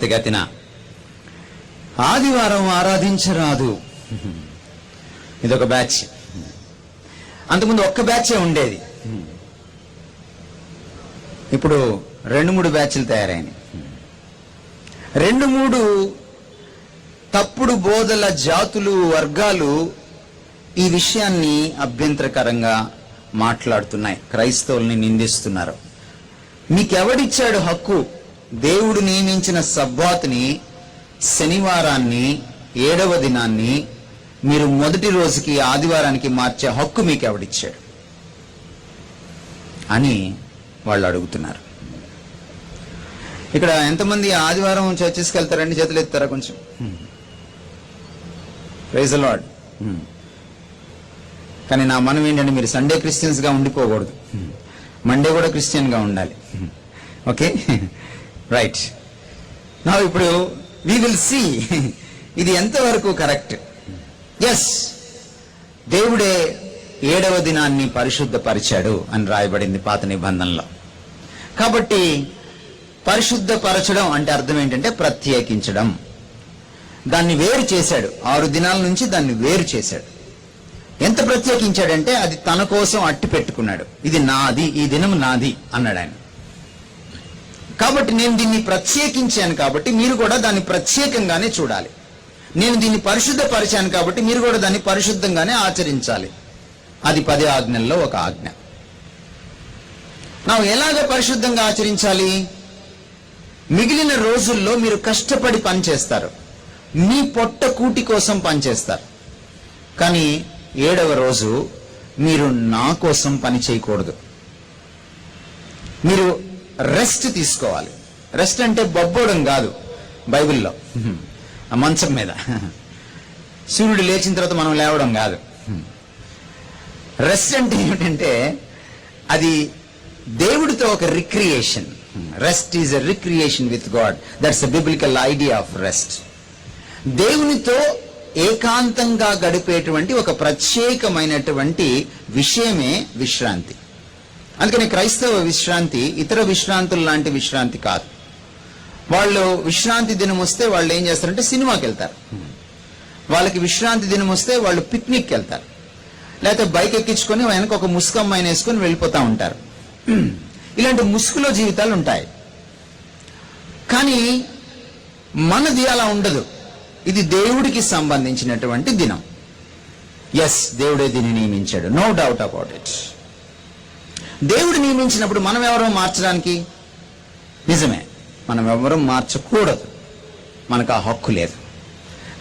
త్వరితగతిన ఆదివారం ఆరాధించరాదు. ఇదొక బ్యాచ్. అంతకుముందు ఒక్క బ్యాచే ఉండేది. ఇప్పుడు రెండు మూడు బ్యాచ్లు తయారైనవి రెండు మూడు తప్పుడు బోధల జాతులు వర్గాలు ఈ విషయాన్ని అభ్యంతరకరంగా మాట్లాడుతున్నాయి. క్రైస్తవుల్ని నిందిస్తున్నారు. మీకెవడిచ్చాడు హక్కు? దేవుడు నియమించిన సబ్బాత్ని శనివారాన్ని ఏడవ దినాన్ని మీరు మొదటి రోజుకి ఆదివారానికి మార్చే హక్కు మీకు ఎవడిచ్చాడు అని వాళ్ళు అడుగుతున్నారు. ఇక్కడ ఎంతమంది ఆదివారం చర్చెస్కి వెళ్తారండి చేతులు ఎత్తారా కొంచెం? ప్రైజ్ లాడ్ కానీ నా మనం ఏంటంటే మీరు సండే క్రిస్టియన్స్గా ఉండిపోకూడదు. మండే కూడా క్రిస్టియన్గా ఉండాలి. ఓకే రైట్ నా ఇప్పుడు వి విల్ సి ఇది ఎంతవరకు కరెక్ట్? ఎస్ దేవుడే ఏడవ దినాన్ని పరిశుద్ధపరిచాడు అని రాయబడింది పాత నిబంధనలో. కాబట్టి పరిశుద్ధపరచడం అంటే అర్థం ఏంటంటే ప్రత్యేకించడం. దాన్ని వేరు చేశాడు. ఆరు దినాల నుంచి దాన్ని వేరు చేశాడు. ఎంత ప్రత్యేకించాడంటే అది తన కోసం అట్టి పెట్టుకున్నాడు. ఇది నాది ఈ దినం నాది అన్నాడు ఆయన. కాబట్టి నేను దీన్ని ప్రత్యేకించాను కాబట్టి మీరు కూడా దాన్ని ప్రత్యేకంగానే చూడాలి. నేను దీన్ని పరిశుద్ధపరిచాను కాబట్టి మీరు కూడా దాన్ని పరిశుద్ధంగానే ఆచరించాలి. అది పది ఆజ్ఞల్లో ఒక ఆజ్ఞ. నా ఎలాగ పరిశుద్ధంగా ఆచరించాలి? మిగిలిన రోజుల్లో మీరు కష్టపడి పనిచేస్తారు మీ పొట్ట కూటి కోసం పనిచేస్తారు కానీ ఏడవ రోజు మీరు నా కోసం పని చేయకూడదు. మీరు రెస్ట్ తీసుకోవాలి. రెస్ట్ అంటే బొబ్బోడం కాదు బైబిల్లో. ఆ మంచం మీద. సూర్యుడు లేచిన తర్వాత మనం లేవడం కాదు. రెస్ట్ అంటే ఏమిటంటే అది దేవుడితో ఒక recreation rest is a recreation with God that's a biblical idea of rest దేవునితో ఏకాంతంగా గడిపేటువంటి ఒక ప్రత్యేకమైనటువంటి విషయమే విశ్రాంతి. అందుకని క్రైస్తవ విశ్రాంతి ఇతర విశ్రాంతులు లాంటి విశ్రాంతి కాదు. వాళ్ళు విశ్రాంతి దినం వస్తే వాళ్ళు ఏం చేస్తారంటే సినిమాకి వెళ్తారు. వాళ్ళకి విశ్రాంతి దినం వస్తే వాళ్ళు పిక్నిక్కి వెళ్తారు. లేకపోతే బైక్ ఎక్కించుకొని వెనక ఒక ముసుకమ్మాయిని వేసుకొని వెళ్ళిపోతూ ఉంటారు. ఇలాంటి ముసుగులో జీవితాలు ఉంటాయి. కానీ మనది అలా ఉండదు. ఇది దేవుడికి సంబంధించినటువంటి దినం. ఎస్ దేవుడే దీన్ని నియమించాడు. నో డౌట్ అబౌట్ ఇట్ దేవుడు నియమించినప్పుడు మనం ఎవరో మార్చడానికి? నిజమే. మనం ఎవరూ మార్చకూడదు. మనకు ఆ హక్కు లేదు.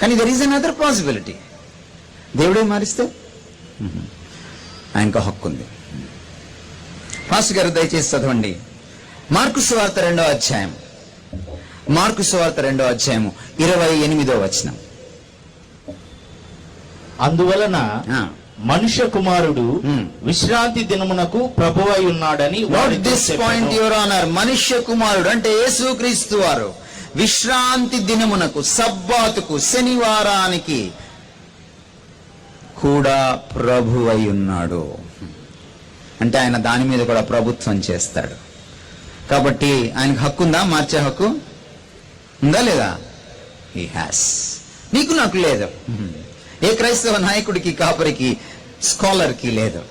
కానీ there is another possibility దేవుడే మారిస్తే. ఆయనకు హక్కు ఉంది. పాస్టర్ గారు దయచేసి చదవండి. మార్కు సువార్త రెండో అధ్యాయం. మార్కు సువార్త రెండో అధ్యాయము ఇరవై ఎనిమిదో వచనం. అందువలన. మనుష్య కుమారుడు Hmm. విశ్రాంతి దినమునకు ప్రభువై ఉన్నాడని దిస్. పాయింట్ యువర్ ఆనర్ మనుష్య కుమారుడు అంటే యేసుక్రీస్తు వారు విశ్రాంతి దినమునకు సబ్బాతుకు శనివారానికి కూడా ప్రభు అయి ఉన్నాడు. అంటే ఆయన దాని మీద కూడా ప్రభుత్వం చేస్తాడు. కాబట్టి ఆయనకు హక్కు ఉందా? మార్చే హక్కు ఉందా లేదా? ఈ హ్యాస్ నీకు నాకు లేదు. ఏ క్రైస్తవ నాయకుడికి కాపరికి స్కాలర్కి లేదు.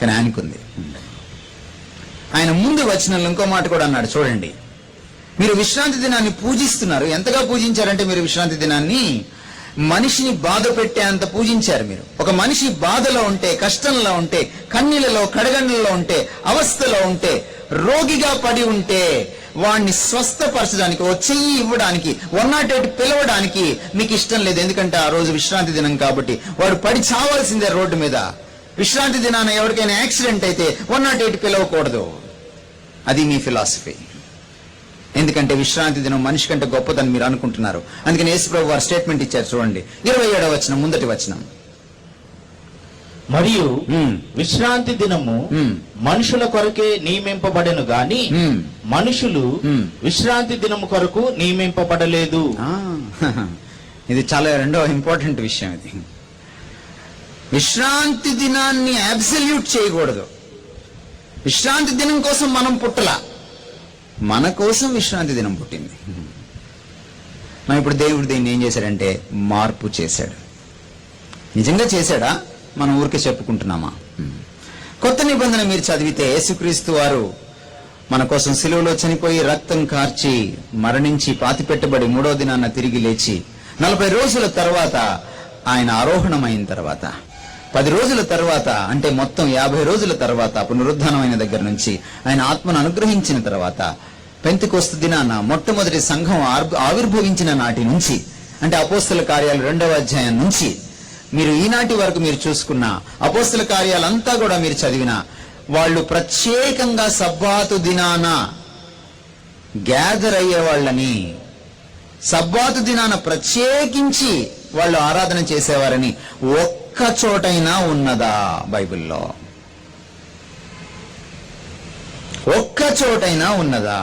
కానీ ఆయనకుంది. ఆయన ముందు వచనంలో ఇంకో మాట కూడా అన్నాడు చూడండి. మీరు విశ్రాంతి దినాన్ని పూజిస్తున్నారు. ఎంతగా పూజించారంటే మీరు విశ్రాంతి దినాన్ని? మనిషిని బాధ పెట్టేంత పూజించారు మీరు. ఒక మనిషి బాధలో ఉంటే కష్టంలో ఉంటే కన్నీళ్ళలో కడగన్నలో ఉంటే అవస్థలో ఉంటే రోగిగా పడి ఉంటే వాడిని స్వస్థపరచడానికి ఓ చెయ్యి ఇవ్వడానికి వన్ నాట్ ఎయిట్ పిలవడానికి మీకు ఇష్టం లేదు. ఎందుకంటే ఆ రోజు విశ్రాంతి దినం కాబట్టి వాడు పడి చావాల్సిందే రోడ్డు మీద. విశ్రాంతి దినాన ఎవరికైనా యాక్సిడెంట్ అయితే వన్ నాట్ ఎయిట్ పిలవకూడదు. అది మీ ఫిలాసఫీ. ఎందుకంటే విశ్రాంతి దినం మనిషి కంటే గొప్పదని మీరు అనుకుంటున్నారు. అందుకని యేసుప్రభు వారు స్టేట్మెంట్ ఇచ్చారు చూడండి. ఇరవై ఏడవ వచనం ముందటి వచనం. మరియు. విశ్రాంతి దినము. మనుషుల కొరకే నియమింపబడెను గాని. మనుషులు. విశ్రాంతి దినము కొరకు నియమింపబడలేదు ఇది చాలా రెండో ఇంపార్టెంట్ విషయం ఇది విశ్రాంతి దినాన్ని అబ్సల్యూట్ చేయకూడదు విశ్రాంతి దినం కోసం మనం పుట్టలా మన కోసం విశ్రాంతి దినం పుట్టింది ఇప్పుడు దేవుడు దీన్ని ఏం చేశాడంటే మార్పు చేశాడు నిజంగా చేశాడా మనం ఊరికే చెప్పుకుంటున్నామా? కొత్త నిబంధన మీరు చదివితే యేసుక్రీస్తు వారు మన కోసం సిలువలో చనిపోయి రక్తం కార్చి మరణించి పాతి పెట్టబడి మూడో దినాన్న తిరిగి లేచి నలభై రోజుల తర్వాత ఆయన ఆరోహణమైన తర్వాత పది రోజుల తర్వాత అంటే మొత్తం యాభై రోజుల తర్వాత పునరుద్ధానమైన దగ్గర నుంచి ఆయన ఆత్మను అనుగ్రహించిన తర్వాత పెంతికొస్త దినాన మొట్టమొదటి సంఘం ఆవిర్భవించిన నాటి నుంచి అంటే అపోస్తల కార్యాలు రెండవ అధ్యాయం నుంచి మీరు ఈనాటి వరకు మీరు చూసుకున్న అపోస్తుల కార్యాలంతా కూడా మీరు చదివిన వాళ్ళు ప్రత్యేకంగా సబ్బాతు దినాన గ్యాదర్ అయ్యే వాళ్ళని సబ్బాతు దినాన ప్రత్యేకించి వాళ్ళు ఆరాధన చేసేవారని ఒక్క చోటైనా ఉన్నదా బైబిల్లో? ఒక్క చోటైనా ఉన్నదా?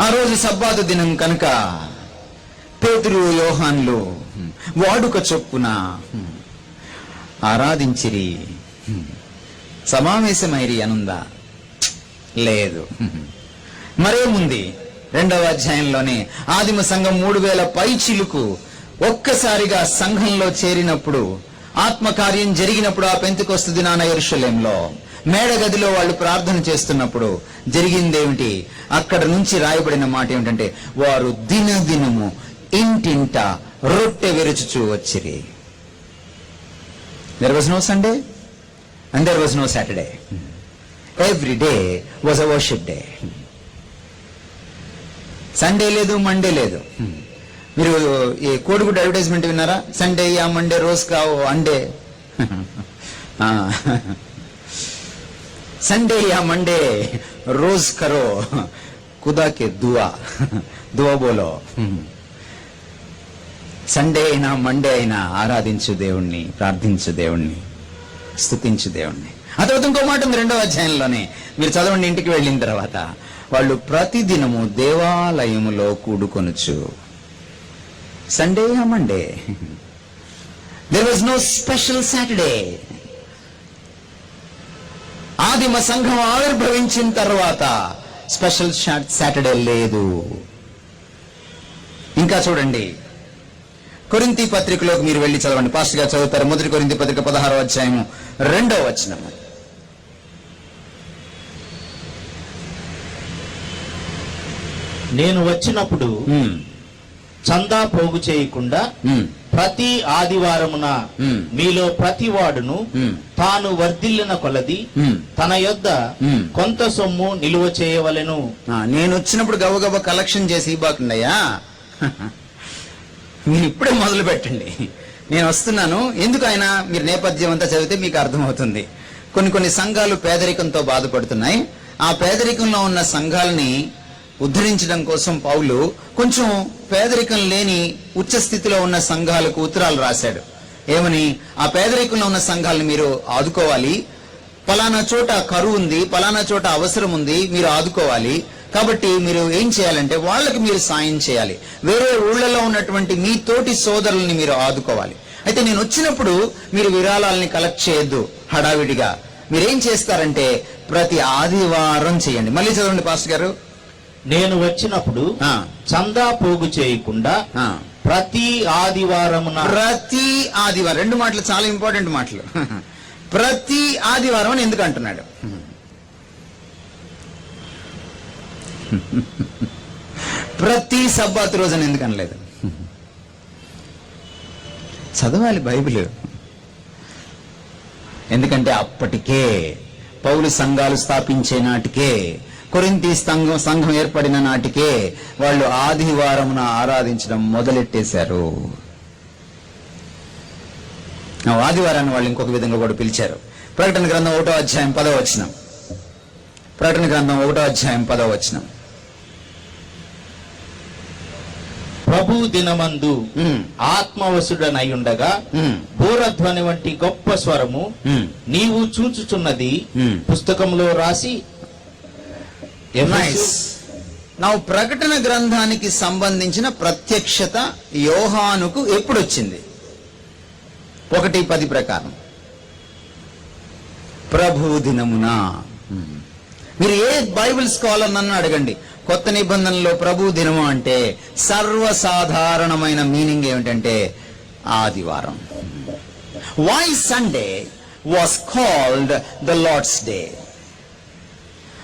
ఆ రోజు సబ్బాతు దినం కనుక పేతురు యోహాన్లు వాడుక చొప్పున ఆరాధించిరి. సమావేశమైరి అనుందా? లేదు. మరేముంది రెండవ అధ్యాయంలోనే ఆదిమ సంఘం మూడు వేల పై చిలుకు ఒక్కసారిగా సంఘంలో చేరినప్పుడు ఆత్మకార్యం జరిగినప్పుడు ఆ పెంతుకొస్తు దినాన ఎరుషలేంలో మేడ గదిలో వాళ్ళు ప్రార్థన చేస్తున్నప్పుడు జరిగిందేమిటి? అక్కడ నుంచి రాయబడిన మాట ఏమిటంటే వారు దినదినము ఇంటింటా రొట్టె విరుచుచూ వచ్చిరి. There was no Sunday and there was no Saturday every day was a worship day Sunday లేదు మండే లేదు. మీరు ఈ కోడిగుడ్డ అడ్వర్టైజ్మెంట్ విన్నారా? సండే యా మండే రోజు కావు అండే సండే యా మండే రోజ్ కరో ఖుదాకే దువా. దువా బోలో. సండే అయినా మండే అయినా ఆరాధించు దేవుణ్ణి ప్రార్థించు దేవుణ్ణి స్తుతించు దేవుణ్ణి. ఆ తర్వాత ఇంకో మాట ఉంది రెండవ అధ్యాయంలోనే. మీరు చదవండి ఇంటికి వెళ్ళిన తర్వాత. వాళ్ళు ప్రతిదినము దేవాలయములో కూడుకొనుచు. Sunday Monday? There was no special Saturday ఆదిమ సంఘం ఆవిర్భవించిన తర్వాత స్పెషల్ సాటర్డే లేదు. ఇంకా చూడండి. కొరింతి పత్రికలోకి మీరు వెళ్ళి చదవండి పాస్టర్ గారు చదువుతారు మొదటి కొరింతి పత్రిక పదహారో అధ్యాయము రెండవ వచనము నేను వచ్చినప్పుడు చందా పోగు చేయకుండా ప్రతి ఆదివారమున. మీలో ప్రతి వాడును. తాను వర్ధిల్లిన కొలది. తన యొద్ద మ్మ్. కొంత సొమ్ము నిలువ చేయవలెను నేను వచ్చినప్పుడు గబగబా కలెక్షన్ చేసి ఇవ్వకండయ్యా మీరు ఇప్పుడే మొదలు పెట్టండి నేను వస్తున్నాను. ఎందుకు ఆయన మీరు నేపథ్యం అంతా చదివితే మీకు అర్థమవుతుంది. కొన్ని కొన్ని సంఘాలు పేదరికంతో బాధపడుతున్నాయి. ఆ పేదరికంలో ఉన్న సంఘాలని ఉద్ధరించడం కోసం పౌలు కొంచెం పేదరికం లేని ఉచ్చ స్థితిలో ఉన్న సంఘాలకు ఉత్తరాలు రాశాడు. ఏమని? ఆ పేదరికంలో ఉన్న సంఘాలను మీరు ఆదుకోవాలి. పలానా చోట కరువు ఉంది పలానా చోట అవసరం ఉంది మీరు ఆదుకోవాలి. కాబట్టి మీరు ఏం చేయాలంటే వాళ్ళకి మీరు సాయం చేయాలి. వేరే ఊళ్ళలో ఉన్నటువంటి మీ తోటి సోదరుల్ని మీరు ఆదుకోవాలి. అయితే నేను వచ్చినప్పుడు మీరు విరాళాలని కలెక్ట్ చేయొద్దు హడావిడిగా. మీరేం చేస్తారంటే ప్రతి ఆదివారం చేయండి. మళ్ళీ చదవండి పాస్టర్ గారు. నేను వచ్చినప్పుడు. చందా పోగు చేయకుండా. ప్రతి ఆదివారమున ప్రతి ఆదివారం. రెండు మాటలు చాలా ఇంపార్టెంట్ మాటలు. ప్రతి ఆదివారం అని ఎందుకు అంటున్నాడు? ప్రతి సబ్బాత్ రోజున ఎందుకు అనలేదు? చదవాలి బైబిల్. ఎందుకంటే అప్పటికే పౌలు సంఘాలు స్థాపించే నాటికే కొరింతి సంఘం సంఘం ఏర్పడిన నాటికే వాళ్ళు ఆదివారమున ఆరాధించడం మొదలెట్టేశారు. ఆ ఆదివారాన్ని వాళ్ళు ఇంకొక విధంగా కూడా పిలిచారు. ప్రకటన గ్రంథం ఒకటో అధ్యాయం పదో వచనం. ప్రకటన గ్రంథం ఒకటో అధ్యాయం పదో వచనం. ప్రభు దినమందు ఆత్మవసుడనై ఉండగా బూరధ్వని వంటి గొప్ప స్వరము. నీవు చూచుచున్నది. పుస్తకంలో రాసి నా ప్రకటన గ్రంథానికి సంబంధించిన ప్రత్యక్షత యోహానుకు ఎప్పుడు వచ్చింది ఒకటి పది ప్రకారం. ప్రభు దినమున మీరు ఏ బైబిల్ స్కాలర్ నన్ను అడగండి. కొత్త నిబంధనలో ప్రభు దినము అంటే సర్వసాధారణమైన మీనింగ్ ఏమిటంటే ఆదివారం. Why Sunday was called the Lord's day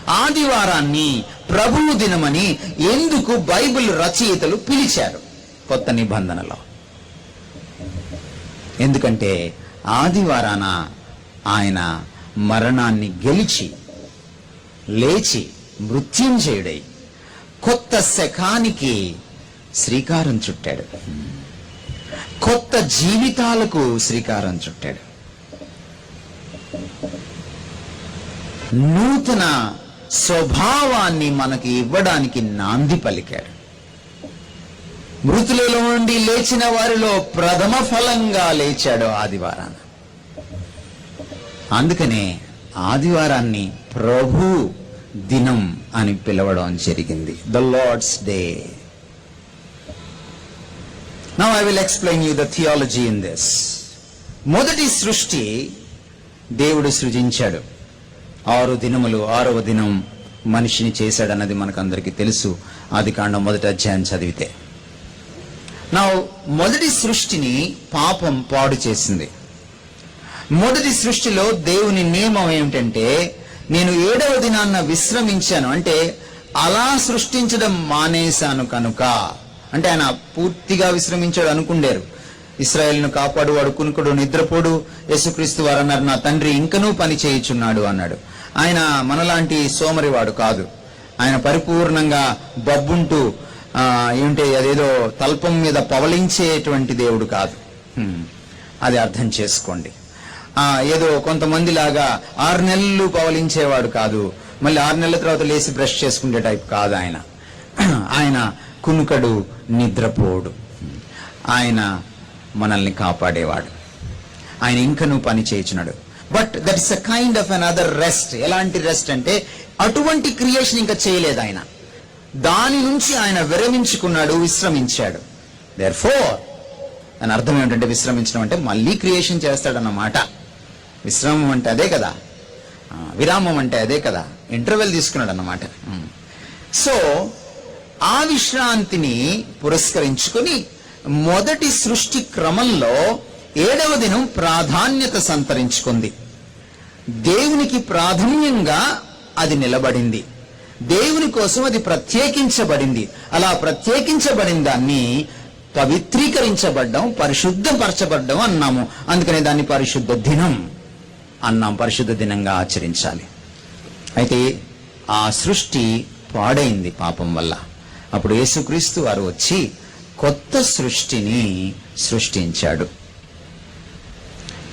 ఆదివారాన్ని ప్రభువు దినమని ఎందుకు బైబిల్ రచయితలు పిలిచారు కొత్త నిబంధనలో? ఎందుకంటే ఆదివారాన ఆయన మరణాన్ని గెలిచి లేచి మృత్యుంజయుడై కొత్త శకానికి శ్రీకారం చుట్టాడు. కొత్త జీవితాలకు శ్రీకారం చుట్టాడు. నూతన స్వభావాన్ని మనకి ఇవ్వడానికి నాంది పలికాడు. మృతులలో నుండి లేచిన వారిలో ప్రథమ ఫలంగా లేచాడు ఆదివారాన. అందుకనే ఆదివారాన్ని ప్రభు దినం అని పిలవడం జరిగింది. The Lord's day now I will explain you the theology in this మొదటి సృష్టి దేవుడు సృజించాడు. ఆరు దినములు ఆరవ దినం మనిషిని చేశాడన్నది మనకందరికీ తెలుసు. ఆది కాండం మొదటి అధ్యాయం చదివితే. నా మొదటి సృష్టిని పాపం పాడు చేసింది. మొదటి సృష్టిలో దేవుని నియమం ఏమిటంటే నేను ఏడవ దినాన్న విశ్రమించాను. అంటే అలా సృష్టించడం మానేశాను కనుక. అంటే ఆయన పూర్తిగా విశ్రమించాడు అనుకుండారు. ఇస్రాయేల్ను కాపాడువాడు కునుకుడు నిద్రపోడు. యేసుక్రీస్తు వారు అన్నారు నా తండ్రి ఇంకనూ పని చేయుచున్నాడు అన్నాడు. ఆయన మనలాంటి సోమరివాడు కాదు. ఆయన పరిపూర్ణంగా బబ్బుంటూ ఆ, ఏమిటి అదేదో తల్పం మీద పవలించేటువంటి దేవుడు కాదు. అది అర్థం చేసుకోండి. ఏదో కొంతమంది లాగా ఆరు నెలలు పవలించేవాడు కాదు. మళ్ళీ ఆరు నెలల తర్వాత లేచి బ్రష్ చేసుకునే టైప్ కాదు ఆయన. ఆయన కునుకడు నిద్రపోడు. ఆయన మనల్ని కాపాడేవాడు. ఆయన ఇంకనూ పని చేయించినాడు but that is a kind of another rest ఎలాంటి రెస్ట్ అంటే అటువంటి క్రియేషన్ ఇంకా చేయలేదు ఆయన. దాని నుంచి ఆయన విరమించుకున్నాడు విశ్రమించాడు. దేర్ ఫోర్ దాని అర్థం ఏమిటంటే విశ్రమించడం అంటే మళ్ళీ క్రియేషన్ చేస్తాడన్నమాట. విశ్రామం అంటే అదే కదా. విరామం అంటే అదే కదా. ఇంటర్వెల్ తీసుకున్నాడు అన్నమాట సో ఆ విశ్రాంతిని పురస్కరించుకొని మొదటి సృష్టి క్రమంలో ఏడవ దినం ప్రాధాన్యత సంతరించుకుంది. దేవునికి ప్రాధాన్యంగా అది నిలబడింది. దేవుని కోసం అది ప్రత్యేకించబడింది. అలా ప్రత్యేకించబడిన దాన్ని పవిత్రీకరించబడ్డం పరిశుద్ధపరచబడ్డం అన్నాము. అందుకనే దాన్ని పరిశుద్ధ దినం. అన్నాం పరిశుద్ధ దినంగా ఆచరించాలి. అయితే ఆ సృష్టి పాడైంది పాపం వల్ల. అప్పుడు యేసుక్రీస్తు వారు వచ్చి కొత్త సృష్టిని సృష్టించాడు.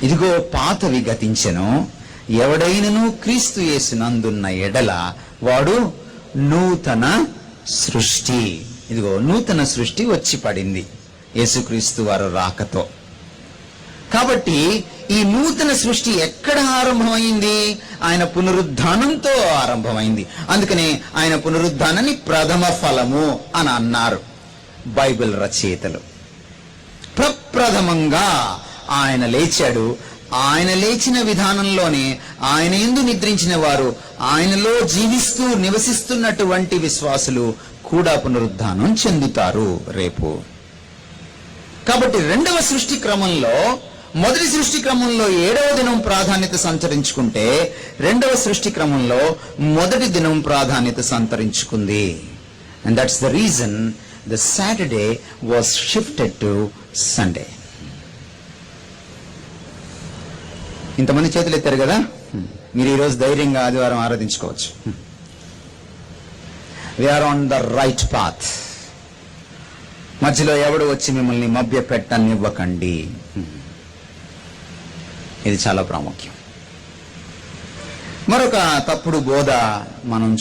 ఇదిగో పాతవి గతించెను ఎవడైనను క్రీస్తు యేసునందున్న ఎడల వాడు నూతన సృష్టి. ఇదిగో నూతన సృష్టి వచ్చి పడింది యేసుక్రీస్తు వారు రాకతో. కాబట్టి ఈ నూతన సృష్టి ఎక్కడ ఆరంభమైంది? ఆయన పునరుద్ధానంతో ఆరంభమైంది. అందుకనే ఆయన పునరుద్ధానాన్ని ప్రథమ ఫలము అని అన్నారు బైబిల్ రచయితలు. ప్రప్రథమంగా ఆయన లేచాడు. ఆయన లేచిన విధానంలోనే ఆయన ఎందు నిద్రించిన వారు ఆయనలో జీవిస్తూ నివసిస్తున్నటువంటి విశ్వాసులు కూడా పునరుద్ధానం చెందుతారు రేపు. కాబట్టి రెండవ సృష్టి క్రమంలో మొదటి సృష్టి క్రమంలో ఏడవ దినం ప్రాధాన్యత సంతరించుకుంటే రెండవ సృష్టి క్రమంలో మొదటి దినం ప్రాధాన్యత సంతరించుకుంది. And that's the reason the Saturday was shifted to Sunday ఇంతమంది చేతులు ఎత్తారు కదా? మీరు ఈరోజు ధైర్యంగా ఆదివారం ఆరాధించుకోవచ్చు. We are on the right path మధ్యలో ఎవడు వచ్చి మిమ్మల్ని మభ్య పెట్టనివ్వకండి ఇది చాలా ప్రాముఖ్యం. మరొక తప్పుడు బోధ మనం